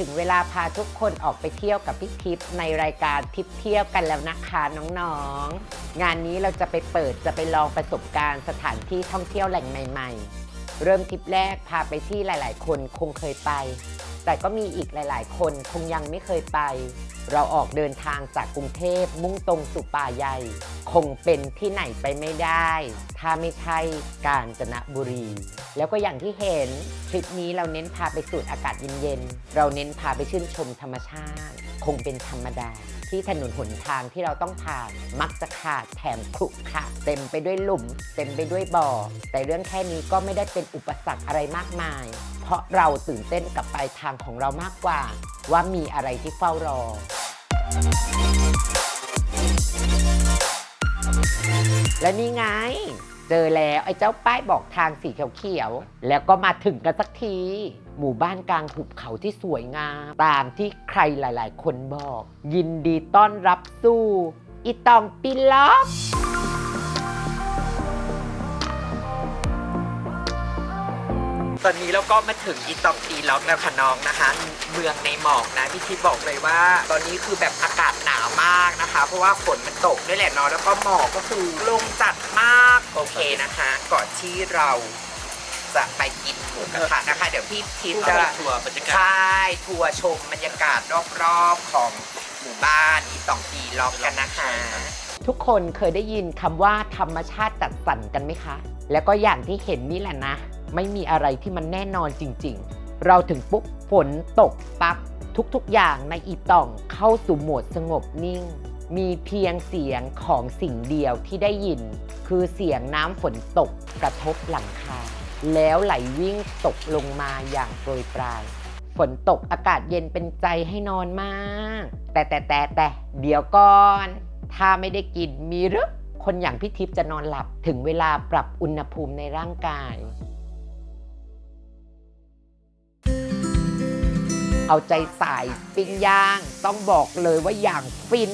ถึงเวลาพาทุกคนออกไปเที่ยวกับพี่ทิพย์ในรายการทิพย์เที่ยวกันแล้วนะคะน้องๆ งานนี้เราจะไปเปิดจะไปลองประสบการณ์สถานที่ท่องเที่ยวแหล่งใหม่ ๆ เริ่มทริปแรกพาไปที่หลาย ๆ คนคงเคยไป แต่ก็มีอีกหลาย ๆ คนคงยังไม่เคยไป เราออกเดินทางจากกรุงเทพมุ่งตรงสู่ป่าใหญ่ คงเป็นที่ไหนไปไม่ได้ ถ้าไม่ใช่กาญจนบุรี แล้วก็อย่างที่เห็นทริปนี้เราเน้นพาไปสูดอากาศเย็น ๆ เราเน้นพาไปชื่นชมธรรมชาติ คงเป็นธรรมดา ที่ถนนหนทางที่เราต้องผ่าน มักจะขาดแถมขรุขระเต็มไปด้วยหลุม เต็มไปด้วยบ่อ แต่เรื่องแค่นี้ก็ไม่ได้เป็นอุปสรรคอะไรมากมาย ราะเราตื่นเต้นกับปลายทางของเรามากกว่า ว่ามีอะไรที่เฝ้ารอ และนี่ไง เจอแล้วไอ้เจ้าป้ายบอกทางสีเขียวๆแล้วก็มาถึงกันสักที หมู่บ้านกลางหุบเขาที่สวยงาม ตามที่ใครหลายๆ คนบอก ยินดีต้อนรับสู่อีตองปิล็อก ตอนนี้เราก็มาถึงอีตองปีล็อกแล้วค่ะน้องนะคะ เมืองในหมอกนะพี่ทิพย์บอกเลยว่า ตอนนี้คือแบบอากาศหนาวมากนะคะ เพราะว่าฝนมันตกด้วยแหละเนาะแล้วก็หมอกก็คือลงจัดมากโอเคนะคะ ก่อนที่เราจะไปกินหมูกระทะนะคะ เดี๋ยวพี่ทิพย์จะทัวร์บรรยากาศใช่ทัวร์ชมบรรยากาศรอบๆของหมู่บ้านอีตองปีล็อกกันนะคะ ทุกคนเคยได้ยินคำว่าธรรมชาติจัดสรรกันไหมคะ แล้วก็อย่างที่เห็นนี่แหละนะ ไม่มีอะไรที่มันแน่นอนจริง ๆ เราถึงปุ๊บฝนตกปั๊บทุกๆอย่างในอีตองเข้าสู่โหมดสงบนิ่ง มีเพียงเสียงของสิ่งเดียวที่ได้ยิน คือเสียงน้ำฝนตกกระทบหลังคา แล้วไหลวิ่งตกลงมาอย่างโปรยปลาย ฝนตกอากาศเย็นเป็นใจให้นอนมาก แต่แต่แต่แต่เดี๋ยวก่อน ถ้าไม่ได้กินมีหรือคนอย่างพี่ทิพย์จะนอนหลับถึงเวลาปรับอุณหภูมิในร่างกาย เอาใจสายปิ้งย่าง ต้องบอกเลยว่าอย่างฟิน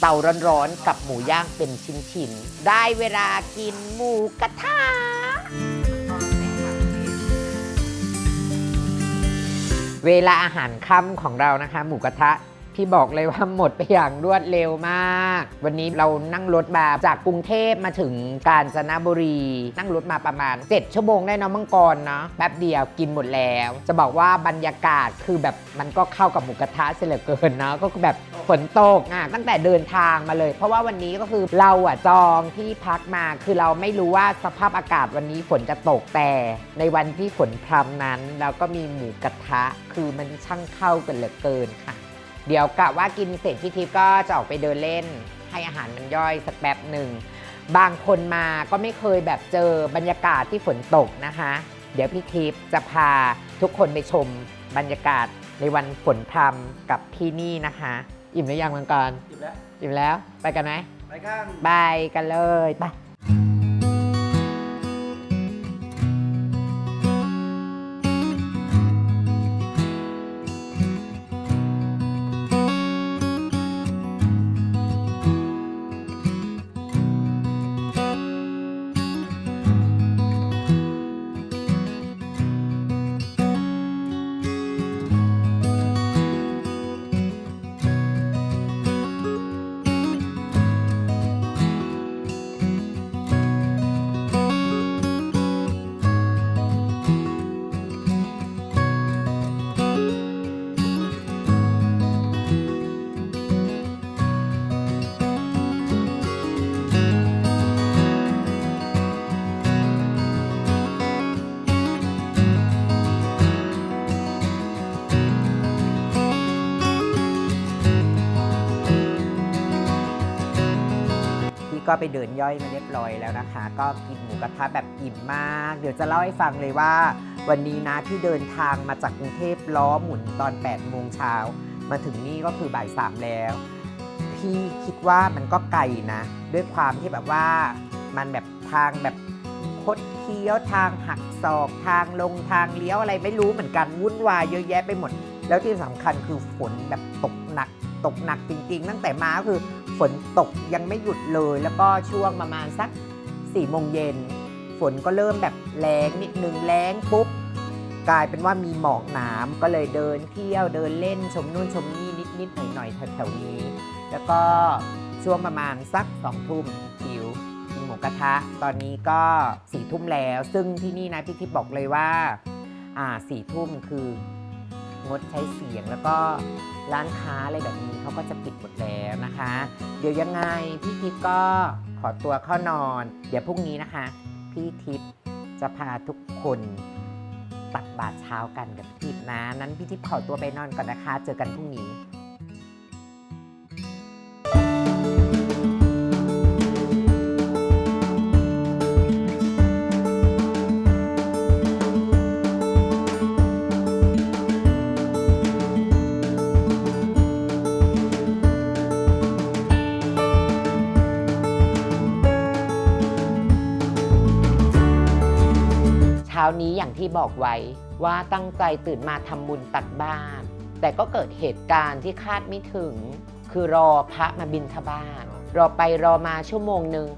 เตาร้อนๆกับหมูย่างเป็นชิ้นๆ ได้เวลากินหมูกระทะเวลาอาหารค่ำของเรานะคะ หมูกระทะ พี่บอกเลยว่าหมดไปอย่างรวดเร็วมาก วันนี้เรานั่งรถมาจากกรุงเทพมาถึงกาญจนบุรี นั่งรถมาประมาณ 7 ชั่วโมงได้เน้องมังกรเนาะแป๊บเดียวกินหมดแล้ว จะบอกว่าบรรยากาศคือแบบมันก็เข้ากับหมูกระทะเสียเหลือเกินเนาะก็แบบฝนตกอะตั้งแต่เดินทางมาเลย เพราะว่าวันนี้ก็คือเราอะจองที่พักมาคือเราไม่รู้ว่าสภาพอากาศวันนี้ฝนจะตกแต่ในวันที่ฝนพรำนั้นเราก็มีหมูกระทะคือมันช่างเข้ากันเหลือเกินค่ะ เดี๋ยวกะว่ากินเสร็จพี่ทิพย์ก็จะออกไปเดินเล่น ให้อาหารมันย่อยสักแป๊บหนึ่ง บางคนมาก็ไม่เคยแบบเจอบรรยากาศที่ฝนตกนะคะ เดี๋ยวพี่ทิพย์จะพาทุกคนไปชมบรรยากาศในวันฝนพรำกับที่นี่นะคะ อิ่มหรือยังมังกรหยิบแล้วอิ่มแล้ว ไปกันไหมไปข้างไปกันเลยไป ก็ไปเดินย่อยมาเรียบร้อยแล้วนะคะ ก็กินหมูกระทะแบบอิ่มมาก เดี๋ยวจะเล่าให้ฟังเลยว่า วันนี้นะที่เดินทางมาจากกรุงเทพล้อหมุนตอน8โมงเช้ามาถึงนี่ก็คือบ่ายสามแล้ว พี่คิดว่ามันก็ไกลนะ ด้วยความที่แบบว่ามันแบบทางแบบคดเคี้ยวทางหักศอกทางลงทางเลี้ยวอะไรไม่รู้เหมือนกันวุ่นวายเยอะแยะไปหมด แล้วที่สำคัญคือฝนแบบตกหนัก ตกหนักจริงๆ ตั้งแต่มาก็คือ ฝนตกยังไม่หยุดเลย แล้วก็ช่วงประมาณสัก4ี่โมงเย็นฝนก็เริ่มแบบแรงนิดนึงแรงปุ๊บกลายเป็นว่ามีหมอกหนามก็เลยเดินเที่ยวเดินเล่นชมนู่นชมนี่นิดๆหน่อยๆแถวๆนี้ แล้วก็ช่วงประมาณสักสองทุ่มหิวกินหมูกระทะ ตอนนี้ก็สี่ทุ่มแล้ว ซึ่งที่นี่นะพี่ทิพย์บอกเลยว่าอ่าสี่ทุ่มคืองดใช้เสียงแล้วก็ ร้านค้าอะไรแบบนี้เขาก็จะปิดหมดแล้วนะคะ เดี๋ยวยังไงพี่ทิพย์ก็ขอตัวเข้านอน เดี๋ยวพรุ่งนี้นะคะ พี่ทิพย์จะพาทุกคนตักบาตรเช้ากันกับพี่ทิพย์นะ นั้นพี่ทิพย์ขอตัวไปนอนก่อนนะคะ เจอกันพรุ่งนี้ นี้อย่างที่บอกไว้ว่าตั้งใจตื่นมาทำบุญตักบ้าน แต่ก็เกิดเหตุการณ์ที่คาดไม่ถึง คือรอพระมาบินทบาทรอไปรอมาชั่วโมงหนึ่ง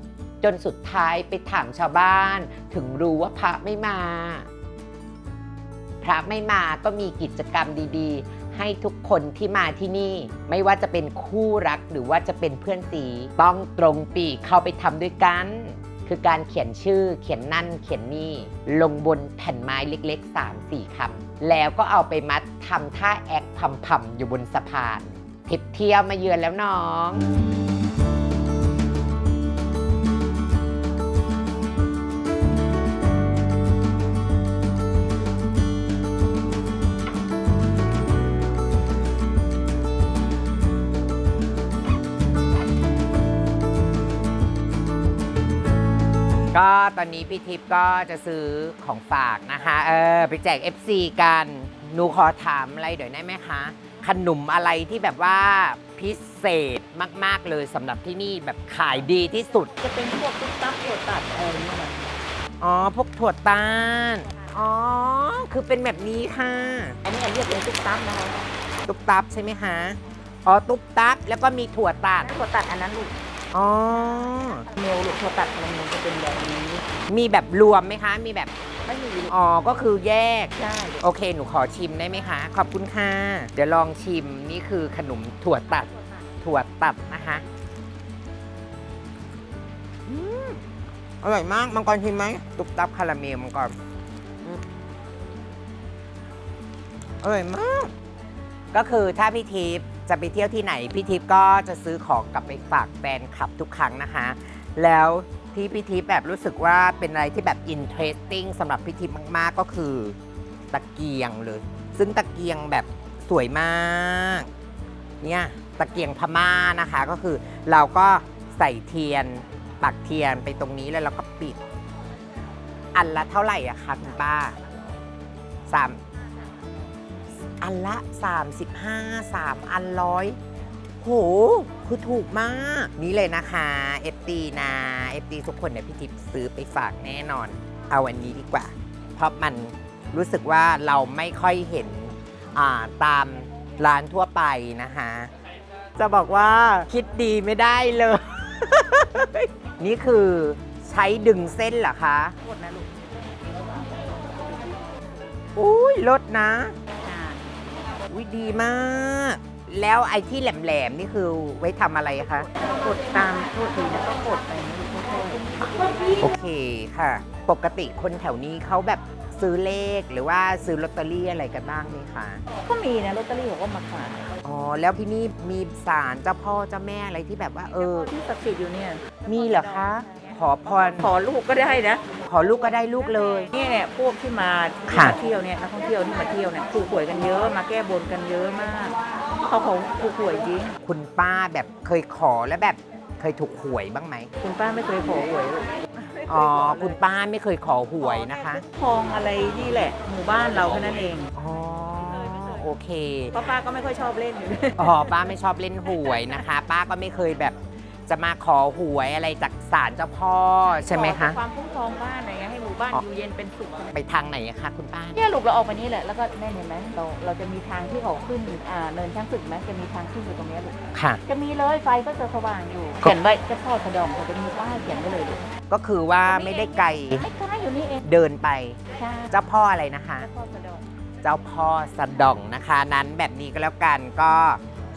จนสุดท้ายไปถามชาวบ้าน ถึงรู้ว่าพระไม่มา พระไม่มาก็มีกิจกรรมดีๆ ให้ทุกคนที่มาที่นี่ ไม่ว่าจะเป็นคู่รักหรือว่าจะเป็นเพื่อนสี ต้องตรงปีเข้าไปทำด้วยกัน คือการเขียนชื่อเขียนนั่นเขียนนี่ลงบนแผ่นไม้เล็กๆ 3-4คำแล้วก็เอาไปมัดทำท่าแอคพำๆอยู่บนสะพาน ทิพเที่ยวมาเยือนแล้วน้อง ก็ตอนนี้พี่ทิพย์ก็จะซื้อของฝากนะคะเออไปแจก FC กันหนูขอถามอะไรเดี๋ยวได้ไหมคะ ขนมอะไรที่แบบว่าพิเศษมาก ๆ เลยสำหรับที่นี่แบบขายดีที่สุด จะเป็นพวกตุ๊กตั๊บตัวตัดอะไรอย่างเงี้ยอ๋อ พวกถั่วต้านอ๋อ คือเป็นแบบนี้ค่ะ อันนี้เรียกเป็นตุ๊กตั๊บนะคะตุ๊บตับใช่ไหมคะ อ๋อ ตุ๊บตับแล้วก็มีถั่วตัดตัวตัดอันนั้นลูก อ๋อ เมลลูกตัวตัดมันจะเป็นแบบนี้มีแบบรวมไหมคะ มีแบบ ไม่มีลูกอ๋อ ก็คือแยก ใช่โอเค หนูขอชิมได้ไหมคะ ขอบคุณค่ะ เดี๋ยวลองชิม นี่คือขนมถั่วตัด ถั่วตัดนะคะอืมอร่อยมาก มังกรชิมไหม ตุ๊บตับคาราเมลมังกรอืมอร่อยมาก ก็คือถ้าพี่ทิพย์ จะไปเที่ยวที่ไหนพี่ทิพย์ก็จะซื้อของกลับไปฝากแฟนคลับทุกครั้งนะคะ แล้วที่พี่ทิพย์แบบรู้สึกว่าเป็นอะไรที่แบบ interesting สำหรับพี่ทิพย์มากๆก็คือตะเกียงเลย ซึ่งตะเกียงแบบสวยมากเนี่ยตะเกียงพม่านะคะก็คือเราก็ใส่เทียนปักเทียนไปตรงนี้แล้วเราก็ปิด อันละเท่าไหร่อะคะคุณป้าสาม อันละ 35 3 อันร้อยโห คือถูกมาก นี่เลยนะคะเอฟตีนะเอฟตีทุกคนเนี่ยพี่ทิพย์ซื้อไปฝากแน่นอน เอาวันนี้ดีกว่า เพราะมันรู้สึกว่าเราไม่ค่อยเห็นาตามร้านทั่วไปนะคะ จะบอกว่าคิดดีไม่ได้เลย นี่คือใช้ดึงเส้นเหรอคะโทษนะลูกอุ้ยลดนะ อ่าอุ้ยดีมาก แล้วไอ้ที่แหลมๆนี่คือไว้ทำอะไรคะ กดตามโทษทีแล้วก็กดไปนะลูกค่อยโอเคค่ะ ปกติคนแถวนี้เขาแบบซื้อเลขหรือว่าซื้อลอตเตอรี่อะไรกันบ้างไหมคะๆก็มีนะลอตเตอรี่เขาก็มาขายอ๋อ แล้วที่นี่มีศาลเจ้าพ่อเจ้าแม่อะไรที่แบบว่าเออที่ศักดิ์สิทธิ์อยู่เนี่ยมีเหรอคะ ขอพร ขอลูกก็ได้นะ ขอลูกก็ได้ลูกเลยเนี่ยเนี่ยพวกที่มาที่ค่ะ มาเที่ยวเนี่ยนักท่องเที่ยวที่มาเที่ยวเนี่ยถูกหวยกันเยอะมาแก้บนกันเยอะมาก เขาเขาถูกหวยจริง คุณป้าแบบเคยขอแล้วแบบเคยถูกหวยบ้างไหมคุณป้าไม่เคยขอหวยลูกอ๋อคุณป้าไม่เคยขอหวยนะคะทองอะไรนี่แหละ หมู่บ้านเราแค่นั้นเอง อ๋อโอเค เพราะป้าก็ไม่ค่อยชอบเล่นอยู่ อ๋อป้าไม่ชอบเล่นหวยนะคะ ป้าก็ไม่เคยแบบ จะมาขอหวยอะไรจากศาลเจ้าพ่อใช่ไหมคะ ขอความคุ้มครองบ้านอะไรเงี้ยให้หมู่บ้านอ๋ออ อยู่เย็นเป็นสุขไปทางไหนอะคะคุณป้า เนี่ยลูกเราออกไปนี้แหละแล้วก็แม่เห็นไหมเราเราจะมีทางที่เขาขึ้นอ่าเนินช้างศึกไหมจะมีทางขึ้นอยู่ตรงเนี้ยลูกค่ะ จะมีเลยไฟก็จะสว่างอยู่ครับ เขียนไว้เจ้าพ่อสะดองเขาจะมีป้ายเขียนไว้เลยลูกก็คือว่าไม่ได้ไกลไม่ไกลอยู่นี่เองเดินไป ใช่เจ้าพ่ออะไรนะคะแล้วก็กระโดดเจ้าพ่อสะดองนะคะ นั้นแบบนี้ก็แล้วกันก็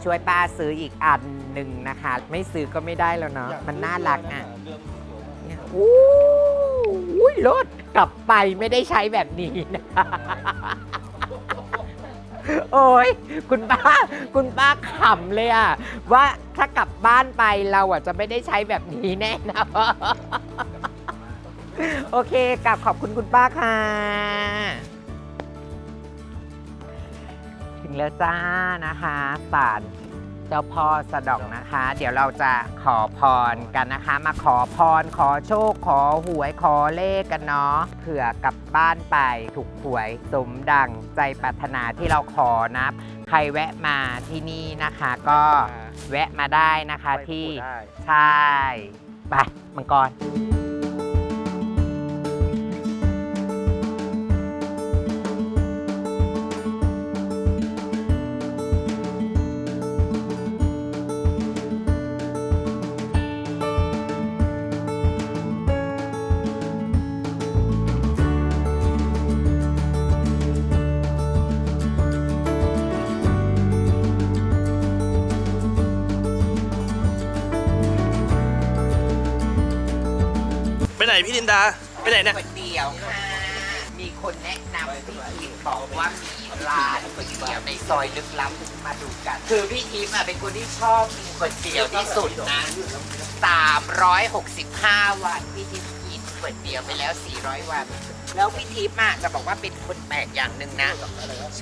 ช่วยป้าซื้ออีกอันหนึ่งนะคะ ไม่ซื้อก็ไม่ได้แล้วเนาะมันน่ารักอะเนี่ยอู้อุ้ยรถกลับไปไม่ได้ใช้แบบนี้นะคะโอ้ยคุณป้า คุณป้าขำเลยอะว่าถ้ากลับบ้านไปเราอะจะไม่ได้ใช้แบบนี้แน่นะโอเคกลับขอบคุณคุณป้าค่ะ แล้วจ้านะคะศาลเจ้าพ่อสะดอกนะคะ เดี๋ยวเราจะขอพรกันนะคะ มาขอพรขอโชค ขอหวยขอเลขกันเนาะเผื่อกลับบ้านไปถูกหวยสมดังใจปรารถนาที่เราขอนะใครแวะมาที่นี่นะคะ ก็แวะมาได้นะคะที่ใช่ไปมังกร ไปไหนพี่ลินดา ไปไหนเนี่ยก๋วยเตี๋ยวค่ะ มีคนแนะนำพี่ทิพย์บอกว่ามีร้านก๋วยเตี๋ยวในซอยลึกลับมาดูกัน คือพี่ทิพย์อะเป็นคนที่ชอบกินก๋วยเตี๋ยวที่สุดนะ 365 วันพี่ทิพย์กินก๋วยเตี๋ยวไปแล้ว 400 วัน แล้วพี่ทิพย์อะจะบอกว่าเป็นคนแปลกอย่างหนึ่งนะ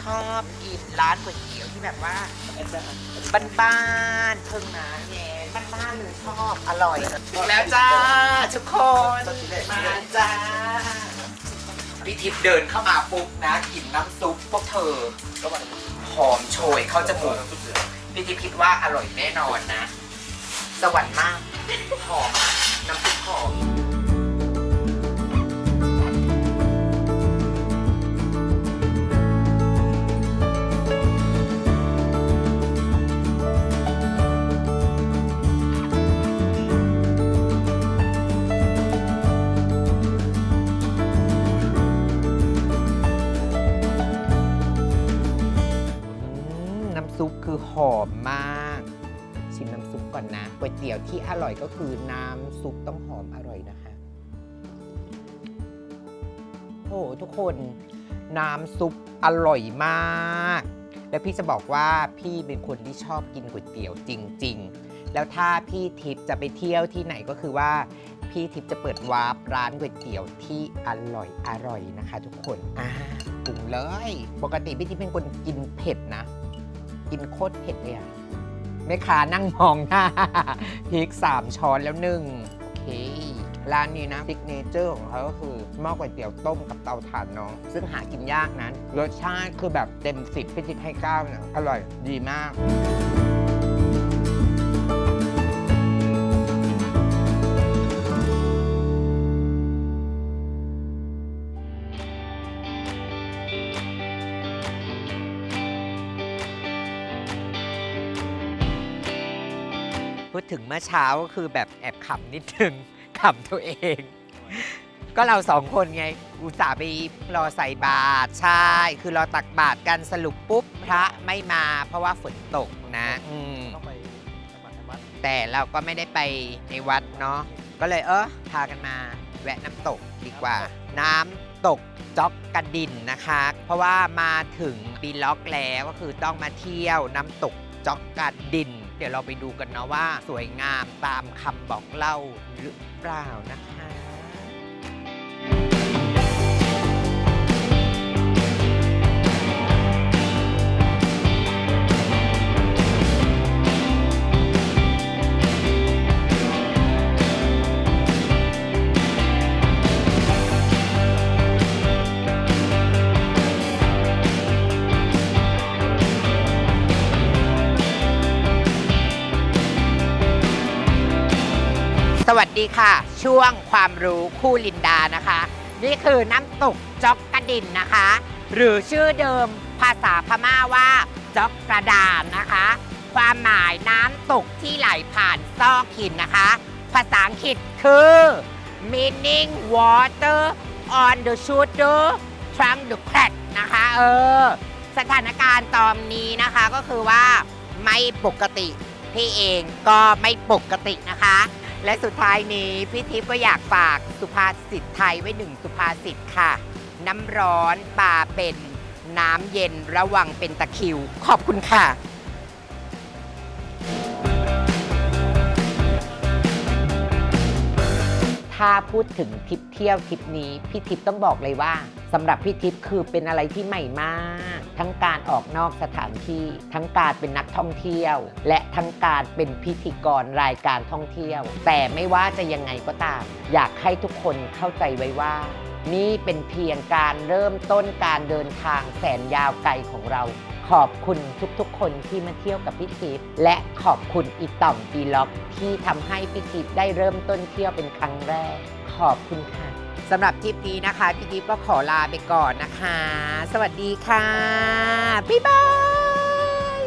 ชอบกินร้านก๋วยเตี๋ยวที่แบบว่าบ้านๆเพิ่งน้ำแย่ บ้านๆเลยชอบอร่อยถึงแล้วจ้าทุกคนมาจ้าพี่ทิพย์เดินเข้ามาปุ๊บนะกลิ่นน้ำซุปพวกเธอหอมโชยเข้าจมูกพี่ทิพย์คิดว่าอร่อยแน่นอนนะ สวรรค์มาก ซุปคือหอมมาก ชิมน้ำซุปก่อนนะก๋วยเตี๋ยวที่อร่อยก็คือน้ำซุปต้องหอมอร่อยนะคะ โอ้โหทุกคนน้ำซุปอร่อยมาก แล้วพี่จะบอกว่าพี่เป็นคนที่ชอบกินก๋วยเตี๋ยวจริง ๆ แล้วถ้าพี่ทิพย์จะไปเที่ยวที่ไหนก็คือว่าพี่ทิพย์จะเปิดวาร์ปร้านก๋วยเตี๋ยวที่อร่อยอร่อยนะคะ ทุกคนอ่าปรุงเลย ปกติพี่ทิพย์เป็นคนกินเผ็ดนะ กินโคตรเผ็ดเลยอะแม่ค้านั่งมองหน้าพริกสามช้อนแล้วหนึ่งโอเค ร้านนี้นะซิกเนเจอร์ของเขาก็คือหม้อก๋วยเตี๋ยวต้มกับเตาถ่านเน้องซึ่งหากินยากนั้นรสชาติคือแบบเต็มสิบพิจิตให้เก้าเนี่ยอร่อยดีมาก ถึงเมื่อเช้าก็คือแบบแอบขำนิดนึงขำตัวเอง ก็เราสองคนไง อุตส่าห์ไปรอใส่บาตรใช่ คือรอตักบาตรกันสรุปปุ๊บพระไม่มาเพราะว่าฝนตกนะอืม ต้องไปวัดแต่เราก็ไม่ได้ไปในวัดเนาะ ก็เลยเออพากันมาแวะน้ำตกดีกว่า น้ำตกจ็อกกระดินนะคะ เพราะว่ามาถึงบีล็อกแล้วก็คือต้องมาเที่ยวน้ำตกจ็อกกระดิน เดี๋ยวเราไปดูกันนะว่าสวยงามตามคำบอกเล่าหรือเปล่านะคะ ดีค่ะ ช่วงความรู้คู่ลินดานะคะ นี่คือน้ำตกจ็อกกระดินนะคะ หรือชื่อเดิมภาษาพม่าว่าจ็อกกระดานนะคะ ความหมายน้ำตกที่ไหลผ่านซอกหินนะคะ ภาษาอังกฤษคือ meaning water on the shoulder trunk the crack นะคะเออสถานการณ์ตอนนี้นะคะก็คือว่าไม่ปกติ พี่เองก็ไม่ปกตินะคะ และสุดท้ายนี้พี่ทิพย์ก็อยากฝากสุภาษิตไทยไว้หนึ่งสุภาษิตค่ะ น้ำร้อนปลาเป็นน้ำเย็นระวังเป็นตะคริว ขอบคุณค่ะถ้าพูดถึงทริปเที่ยวทริปนี้ พี่ทิพย์ต้องบอกเลยว่า สำหรับพี่ทิพย์คือเป็นอะไรที่ใหม่มาก ทั้งการออกนอกสถานที่ ทั้งการเป็นนักท่องเที่ยว และทั้งการเป็นพิธีกรรายการท่องเที่ยว แต่ไม่ว่าจะยังไงก็ตาม อยากให้ทุกคนเข้าใจไว้ว่า นี่เป็นเพียงการเริ่มต้นการเดินทางแสนยาวไกลของเรา ขอบคุณทุกๆ คนที่มาเที่ยวกับพี่ทิพย์และขอบคุณอีต่อมปีล็อกที่ทำให้พี่ทิพย์ได้เริ่มต้นเที่ยวเป็นครั้งแรก ขอบคุณค่ะ สำหรับทริปนี้นะคะ พี่ดิฟก็ขอลาไปก่อนนะคะ สวัสดีค่ะ บ๊ายบาย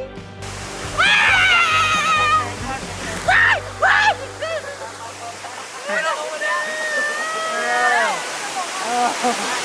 ว้าย